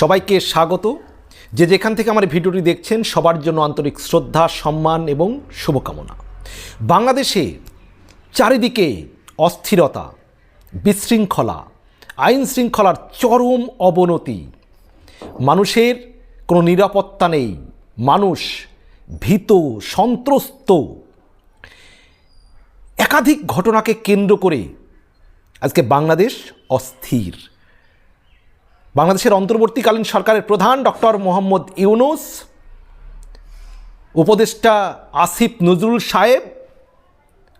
সবাইকে স্বাগত। যে যেখান থেকে আমার ভিডিওটি দেখছেন, সবার জন্য আন্তরিক শ্রদ্ধা, সম্মান এবং শুভকামনা। বাংলাদেশে চারিদিকে অস্থিরতা, বিশৃঙ্খলা, আইন শৃঙ্খলার চরম অবনতি। মানুষের কোনো নিরাপত্তা নেই। মানুষ ভীত, সন্ত্রস্ত। একাধিক ঘটনাকে কেন্দ্র করে আজকে বাংলাদেশ অস্থির। বাংলাদেশের অন্তর্বর্তীকালীন সরকারের প্রধান ডক্টর মোহাম্মদ ইউনুস, উপদেষ্টা আসিফ নজরুল সাহেব,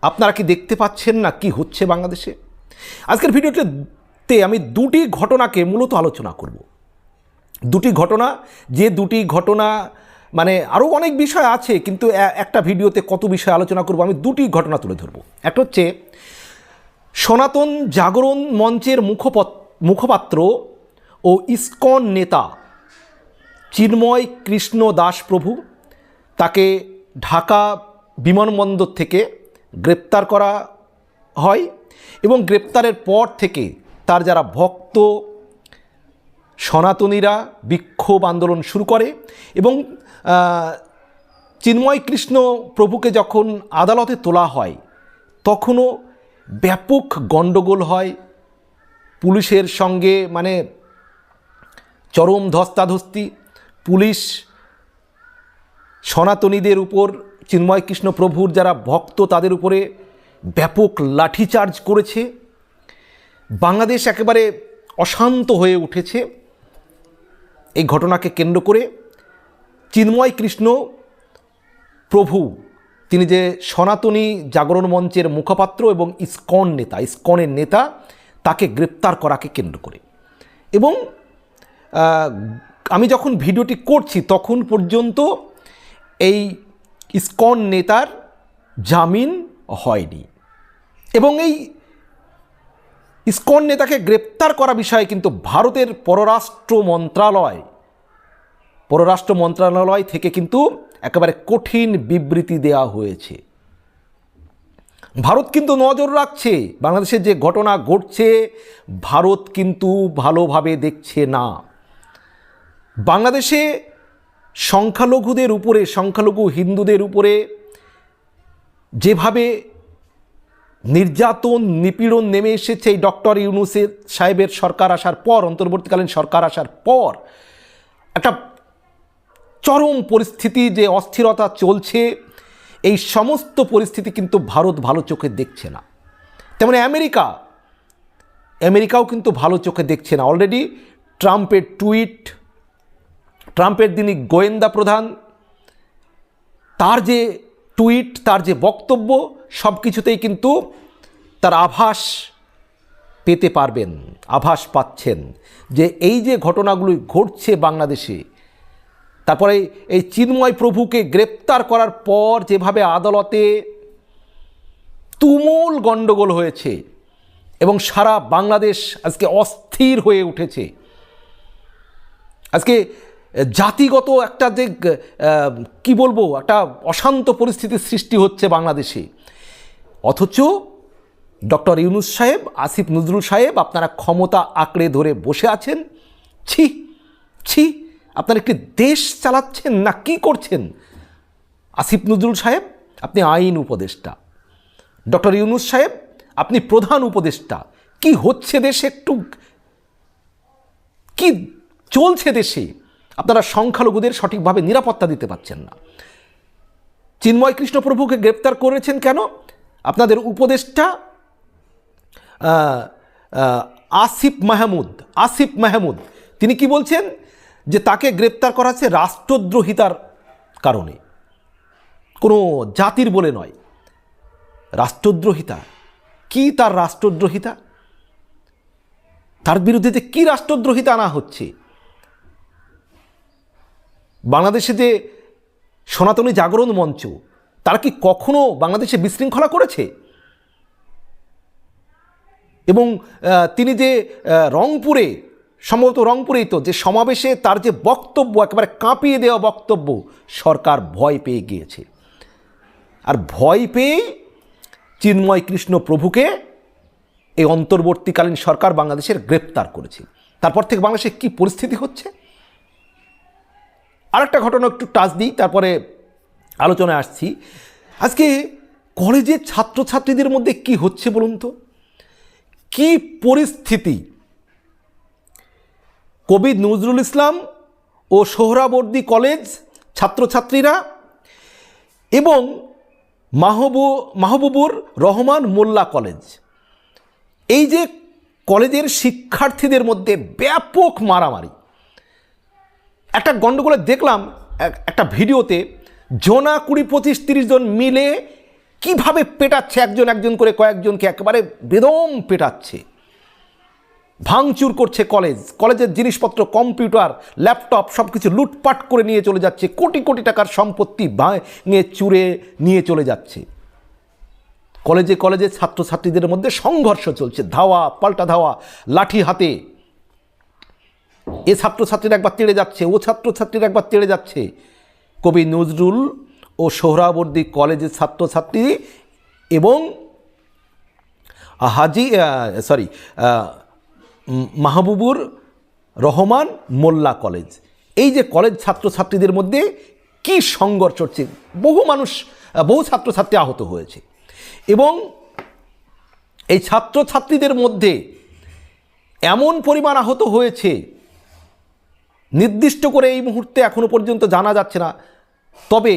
আপনারা কি দেখতে পাচ্ছেন না কি হচ্ছে বাংলাদেশে? আজকের ভিডিওটিতে আমি দুটি ঘটনাকে মূলত আলোচনা করব। দুটি ঘটনা, যে দুটি ঘটনা মানে আরও অনেক বিষয় আছে, কিন্তু একটা ভিডিওতে কত বিষয় আলোচনা করব আমি দুটি ঘটনা তুলে ধরব। একটা হচ্ছে সনাতন জাগরণ মঞ্চের মুখপত, মুখপাত্র ও ইস্কন নেতা চিন্ময় কৃষ্ণ দাস প্রভু তাকে ঢাকা বিমানবন্দর থেকে গ্রেপ্তার করা হয় এবং গ্রেপ্তারের পর থেকে তার যারা ভক্ত সনাতনীরা বিক্ষোভ আন্দোলন শুরু করে এবং চিন্ময় কৃষ্ণ প্রভুকে যখন আদালতে তোলা হয়, তখনও ব্যাপক গণ্ডগোল হয়। পুলিশের সঙ্গে মানে চরম ধস্তাধস্তি, পুলিশ, সনাতনীদের উপর, চিন্ময় কৃষ্ণ প্রভুর যারা ভক্ত তাদের উপরে ব্যাপক লাঠিচার্জ করেছে। বাংলাদেশ একেবারে অশান্ত হয়ে উঠেছে এই ঘটনাকে কেন্দ্র করে। চিন্ময় কৃষ্ণ প্রভু, তিনি যে সনাতনী জাগরণ মঞ্চের মুখপাত্র এবং ইসকন নেতা, ইসকনের নেতা, তাকে গ্রেপ্তার করাকে কেন্দ্র করে। এবং আমি যখন ভিডিওটি করছি তখন পর্যন্ত এই ইসকন নেতার জামিন হয়নি। এবং এই ইসকন নেতাকে গ্রেপ্তার করা বিষয়ে কিন্তু ভারতের পররাষ্ট্র মন্ত্রণালয় পররাষ্ট্র মন্ত্রণালয় থেকে কিন্তু একেবারে কঠিন বিবৃতি দেওয়া হয়েছে। ভারত কিন্তু নজর রাখছে, বাংলাদেশের যে ঘটনা ঘটছে, ভারত কিন্তু ভালোভাবে দেখছে না। বাংলাদেশে সংখ্যালঘুদের উপরে, সংখ্যালঘু হিন্দুদের উপরে যেভাবে নির্যাতন, নিপীড়ন নেমে এসেছে এই ডক্টর ইউনুসের সাহেবের সরকার আসার পর, অন্তর্বর্তীকালীন সরকার আসার পর, একটা চরম পরিস্থিতি যে অস্থিরতা চলছে, এই সমস্ত পরিস্থিতি কিন্তু ভারত ভালো চোখে দেখছে না। তেমনি আমেরিকা, আমেরিকাও কিন্তু ভালো চোখে দেখছে না। অলরেডি ট্রাম্পের টুইট ট্রাম্পের যিনি গোয়েন্দা প্রধান। তার যে টুইট, তার যে বক্তব্য, সব কিছুতেই কিন্তু তার আভাস পেতে পারবেন, আভাস পাচ্ছেন যে এই যে ঘটনাগুলি ঘটছে বাংলাদেশে, তারপরে এই চিন্ময় প্রভুকে গ্রেপ্তার করার পর যেভাবে আদালতে তুমুল গণ্ডগোল হয়েছে এবং সারা বাংলাদেশ আজকে অস্থির হয়ে উঠেছে। আজকে জাতিগত একটা যে কি বলব, একটা অশান্ত পরিস্থিতির সৃষ্টি হচ্ছে বাংলাদেশে। অথচ ডক্টর ইউনুস সাহেব, আসিফ নজরুল সাহেব, আপনারা ক্ষমতা আঁকড়ে ধরে বসে আছেন। ছি ছি, আপনারা একটি দেশ চালাচ্ছেন না কি করছেন? আসিফ নজরুল সাহেব, আপনি আইন উপদেষ্টা। ডক্টর ইউনুস সাহেব, আপনি প্রধান উপদেষ্টা। কি হচ্ছে দেশে একটু? কি চলছে দেশে? আপনারা সংখ্যালঘুদের সঠিকভাবে নিরাপত্তা দিতে পারছেন না। চিন্ময় কৃষ্ণপ্রভুকে গ্রেপ্তার করেছেন কেন? আপনাদের উপদেষ্টা আসিফ মাহমুদ আসিফ মাহমুদ, তিনি কি বলছেন? যে তাকে গ্রেপ্তার করা হচ্ছে রাষ্ট্রদ্রোহিতার কারণে। কোনো জাতির বলে নয়। রাষ্ট্রদ্রোহিতা। কি তার রাষ্ট্রদ্রোহিতা? তার বিরুদ্ধে যে কী রাষ্ট্রদ্রোহিতা আনা হচ্ছে? বাংলাদেশে যে সনাতনী জাগরণ মঞ্চ, তারা কি কখনো বাংলাদেশে বিশৃঙ্খলা করেছে? এবং তিনি যে রংপুরে, সম্ভবত রংপুরেই তো, যে সমাবেশে তার যে বক্তব্য, একেবারে কাঁপিয়ে দেওয়া বক্তব্য, সরকার ভয় পেয়ে গিয়েছে। আর ভয় পেয়ে চিন্ময় কৃষ্ণ প্রভুকে এই অন্তর্বর্তীকালীন সরকার বাংলাদেশের গ্রেপ্তার করেছে। তারপর থেকে বাংলাদেশে কী পরিস্থিতি হচ্ছে? আরেকটা ঘটনা একটু টাচ দিই, তারপরে আলোচনায় আসছি। আজকে কলেজের ছাত্রছাত্রীদের মধ্যে কি হচ্ছে বলুন তো? কি পরিস্থিতি? কবি নজরুল ইসলাম ও সোহরাবর্দী কলেজ ছাত্রছাত্রীরা এবং মাহবু, মাহবুবুর রহমান মোল্লা কলেজ। এই যে কলেজের শিক্ষার্থীদের মধ্যে ব্যাপক মারামারি। একটা গণ্ডগোলে দেখলাম এক- একটা ভিডিওতে জনা কুড়ি পঁচিশ তিরিশ জন মিলে কীভাবে পেটাচ্ছে একজন একজন করে কয়েকজনকে একেবারে বেদম পেটাচ্ছে। ভাঙচুর করছে কলেজ। কলেজের জিনিসপত্র, কম্পিউটার, ল্যাপটপ সব কিছু লুটপাট করে নিয়ে চলে যাচ্ছে। কোটি কোটি টাকার সম্পত্তি ভাঙে, চুরে নিয়ে চলে যাচ্ছে। কলেজে কলেজে ছাত্রছাত্রীদের মধ্যে সংঘর্ষ চলছে। ধাওয়া, পাল্টা ধাওয়া, লাঠি হাতে। এ ছাত্রছাত্রীরা একবার তেড়ে যাচ্ছে, ও ছাত্রছাত্রীরা একবার তেড়ে যাচ্ছে। কবি নজরুল ও সোহরাবর্দী কলেজের ছাত্রছাত্রী এবং হাজি সরি মাহবুবুর রহমান মোল্লা কলেজ। এই যে কলেজ ছাত্রছাত্রীদের মধ্যে কি সংঘর্ষ হচ্ছে, বহু মানুষ বহু ছাত্রছাত্রী আহত হয়েছে। এবং এই ছাত্রছাত্রীদের মধ্যে এমন পরিমাণ আহত হয়েছে নির্দিষ্ট করে এই মুহূর্তে এখনও পর্যন্ত জানা যাচ্ছে না। তবে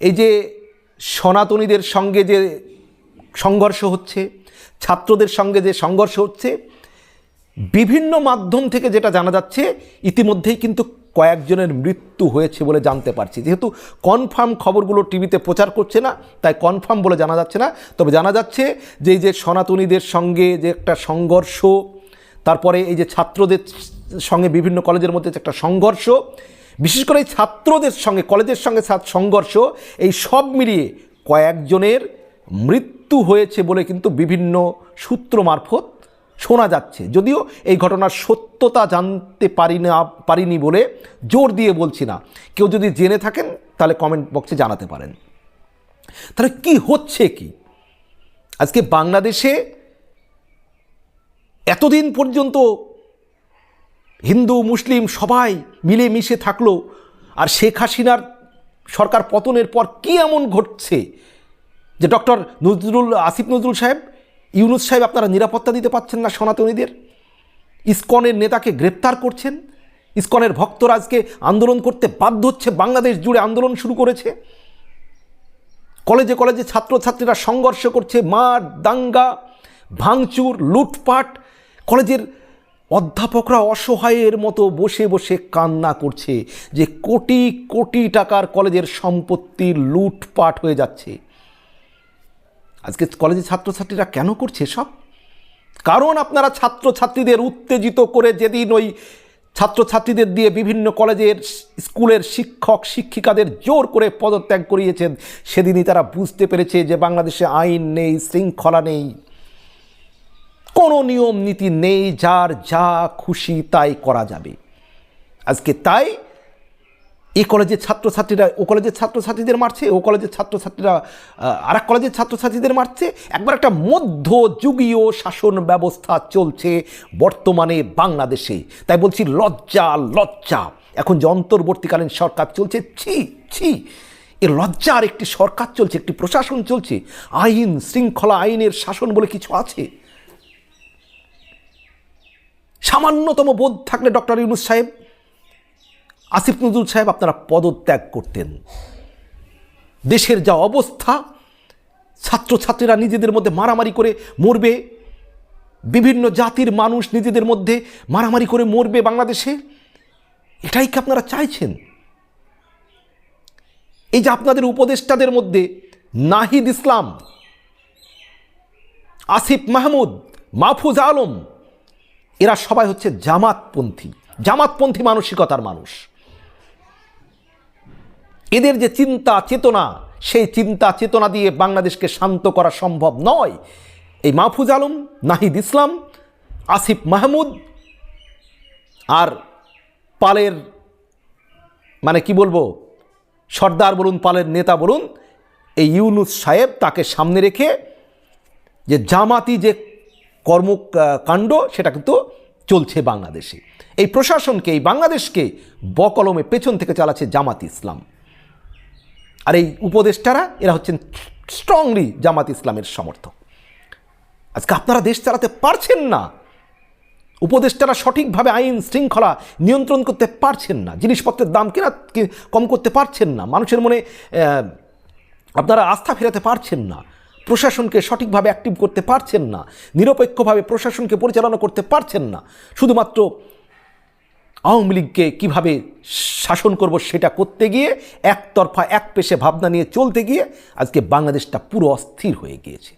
এই যে সনাতনীদের সঙ্গে যে সংঘর্ষ হচ্ছে, ছাত্রদের সঙ্গে যে সংঘর্ষ হচ্ছে, বিভিন্ন মাধ্যম থেকে যেটা জানা যাচ্ছে, ইতিমধ্যেই কিন্তু কয়েকজনের মৃত্যু হয়েছে বলে জানতে পারছি। যেহেতু কনফার্ম খবরগুলো টিভিতে প্রচার করছে না, তাই কনফার্ম বলে জানা যাচ্ছে না। তবে জানা যাচ্ছে যে এই যে সনাতনীদের সঙ্গে যে একটা সংঘর্ষ, তারপরে এই যে ছাত্রদের সঙ্গে বিভিন্ন কলেজের মধ্যে একটা সংঘর্ষ, বিশেষ করে ছাত্রদের সঙ্গে, কলেজের সঙ্গে সংঘর্ষ, এই সব মিলিয়ে কয়েকজনের মৃত্যু হয়েছে বলে কিন্তু বিভিন্ন সূত্র মারফত শোনা যাচ্ছে। যদিও এই ঘটনার সত্যতা জানতে পারি না, পারিনি বলে জোর দিয়ে বলছি না। কেউ যদি জেনে থাকেন, তাহলে কমেন্ট বক্সে জানাতে পারেন। তাহলে কি হচ্ছে কি? আজকে বাংলাদেশে এতদিন পর্যন্ত হিন্দু, মুসলিম সবাই মিলেমিশে থাকল। আর শেখ হাসিনার সরকার পতনের পর কি এমন ঘটছে যে ডক্টর নজরুল, আসিফ নজরুল সাহেব, ইউনুস সাহেব আপনারা নিরাপত্তা দিতে পারছেন না সনাতনীদের? ইস্কনের নেতাকে গ্রেপ্তার করছেন। ইস্কনের ভক্তরা আজকে আন্দোলন করতে বাধ্য হচ্ছে। বাংলাদেশ জুড়ে আন্দোলন শুরু করেছে। কলেজে কলেজে ছাত্রছাত্রীরা সংঘর্ষ করছে। মার দাঙ্গা, ভাঙচুর, লুটপাট। কলেজের অধ্যাপকরা অসহায়ের মতো বসে বসে কান্না করছে যে কোটি কোটি টাকার কলেজের সম্পত্তি লুটপাট হয়ে যাচ্ছে। আজকে কলেজের ছাত্রছাত্রীরা কেন করছে সব কারণ আপনারা ছাত্রছাত্রীদের উত্তেজিত করে যেদিন ওই ছাত্রছাত্রীদের দিয়ে বিভিন্ন কলেজের স্কুলের শিক্ষক, শিক্ষিকাদের জোর করে পদত্যাগ করিয়েছেন, সেদিনই তারা বুঝতে পেরেছে যে বাংলাদেশে আইন নেই, শৃঙ্খলা নেই। কোনো নিয়ম নীতি নেই, যার যা খুশি তাই করা যাবে। আজকে তাই এই কলেজের ছাত্রছাত্রীরা, ও কলেজের ছাত্রছাত্রীদের মারছে, ও কলেজের ছাত্রছাত্রীরা আর এক কলেজের ছাত্রছাত্রীদের মারছে। একবার একটা মধ্যযুগীয় শাসন ব্যবস্থা চলছে বর্তমানে বাংলাদেশে। তাই বলছি লজ্জা লজ্জা। এখন যে অন্তর্বর্তীকালীন সরকার চলছে, ছি ছি। এ লজ্জার একটি সরকার চলছে, একটি প্রশাসন চলছে। আইন শৃঙ্খলা আইনের শাসন বলে কিছু আছে। সামান্যতম বোধ থাকলে ডক্টর ইউনুস সাহেব, আসিফ নজরুল সাহেব আপনারা পদত্যাগ করতেন। দেশের যা অবস্থা, ছাত্রছাত্রীরা নিজেদের মধ্যে মারামারি করে মরবে, বিভিন্ন জাতির মানুষ নিজেদের মধ্যে মারামারি করে মরবে বাংলাদেশে, এটাই কি আপনারা চাইছেন? এই যে আপনাদের উপদেষ্টাদের মধ্যে নাহিদ ইসলাম, আসিফ মাহমুদ, মাহফুজ আলম এরা সবাই হচ্ছে জামাতপন্থী। জামাতপন্থী মানসিকতার মানুষ। এদের যে চিন্তা চেতনা, সেই চিন্তা চেতনা দিয়ে বাংলাদেশকে শান্ত করা সম্ভব নয়। এই মাহফুজ আলম, নাহিদ ইসলাম, আসিফ মাহমুদ আর পালের মানে কি বলব, সর্দার বলুন, পালের নেতা বলুন, এই ইউনুস সাহেব তাকে সামনে রেখে যে জামাতি যে কর্মকাণ্ড সেটা কিন্তু চলছে বাংলাদেশে। এই প্রশাসনকে, এই বাংলাদেশকে বকলমে পেছন থেকে চালাচ্ছে জামাত ইসলাম। আর এই উপদেষ্টারা, এরা হচ্ছেন স্ট্রংলি জামাত ইসলামের সমর্থক। আজকে আপনারা দেশ চালাতে পারছেন না। উপদেষ্টারা সঠিকভাবে আইন শৃঙ্খলা নিয়ন্ত্রণ করতে পারছেন না। জিনিসপত্রের দাম কেনা কম করতে পারছেন না। মানুষের মনে আপনারা আস্থা ফেরাতে পারছেন না। প্রশাসনকে সঠিকভাবে অ্যাক্টিভ করতে পারছেন না, নিরপেক্ষভাবে প্রশাসনকে পরিচালনা করতে পারছেন না, শুধুমাত্র আওয়ামী লীগকে কীভাবে শাসন করব সেটা করতে গিয়ে একতরফা, এক পেশে ভাবনা নিয়ে চলতে গিয়ে আজকে বাংলাদেশটা পুরো অস্থির হয়ে গিয়েছে।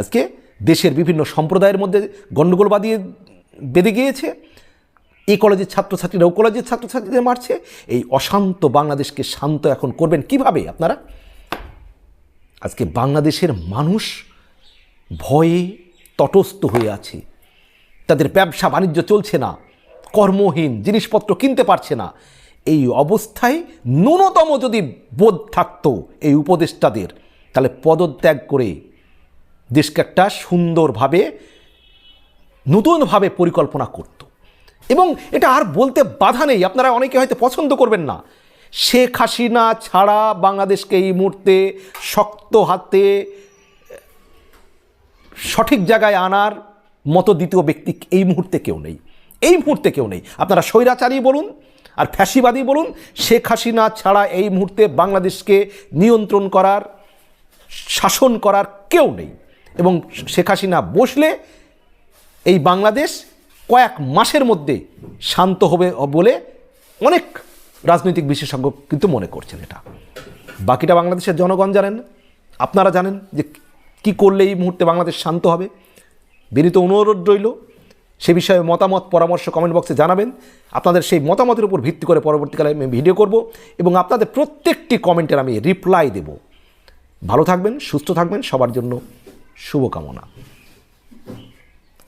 আজকে দেশের বিভিন্ন সম্প্রদায়ের মধ্যে গণ্ডগোল বাদিয়ে বেঁধে গিয়েছে, এই কলেজের ছাত্রছাত্রীরা ও কলেজের ছাত্রছাত্রীদের মারছে, এই অশান্ত বাংলাদেশকে শান্ত এখন করবেন কীভাবে আপনারা? আজকে বাংলাদেশের মানুষ ভয়ে তটস্থ হয়ে আছে। তাদের ব্যবসা বাণিজ্য চলছে না, কর্মহীন, জিনিসপত্র কিনতে পারছে না। এই অবস্থায় ন্যূনতম যদি বোধ থাকতো এই উপদেষ্টাদের, তাহলে পদত্যাগ করে দেশকে একটা সুন্দরভাবে, নতুনভাবে পরিকল্পনা করত। এবং এটা আর বলতে বাধা নেই, আপনারা অনেকে হয়তো পছন্দ করবেন না। শেখ হাসিনা ছাড়া বাংলাদেশকে এই মুহূর্তে শক্ত হাতে সঠিক জায়গায় আনার মতো দ্বিতীয় ব্যক্তি এই মুহূর্তে কেউ নেই। এই মুহূর্তে কেউ নেই। আপনারা স্বৈরাচারী বলুন আর ফ্যাসিবাদী বলুন, শেখ হাসিনা ছাড়া এই মুহূর্তে বাংলাদেশকে নিয়ন্ত্রণ করার, শাসন করার কেউ নেই। এবং শেখ হাসিনা বসলে এই বাংলাদেশ কয়েক মাসের মধ্যে শান্ত হবে বলে অনেক রাজনৈতিক বিশেষজ্ঞ কিন্তু মনে করছেন এটা। বাকিটা বাংলাদেশের জনগণ জানেন, আপনারা জানেন যে কি করলে এই মুহূর্তে বাংলাদেশ শান্ত হবে। বিনীত অনুরোধ রইল, সে বিষয়ে মতামত, পরামর্শ কমেন্ট বক্সে জানাবেন। আপনাদের সেই মতামতের উপর ভিত্তি করে পরবর্তীকালে আমি ভিডিও করব এবং আপনাদের প্রত্যেকটি কমেন্টের আমি রিপ্লাই দেব। ভালো থাকবেন, সুস্থ থাকবেন, সবার জন্য শুভকামনা।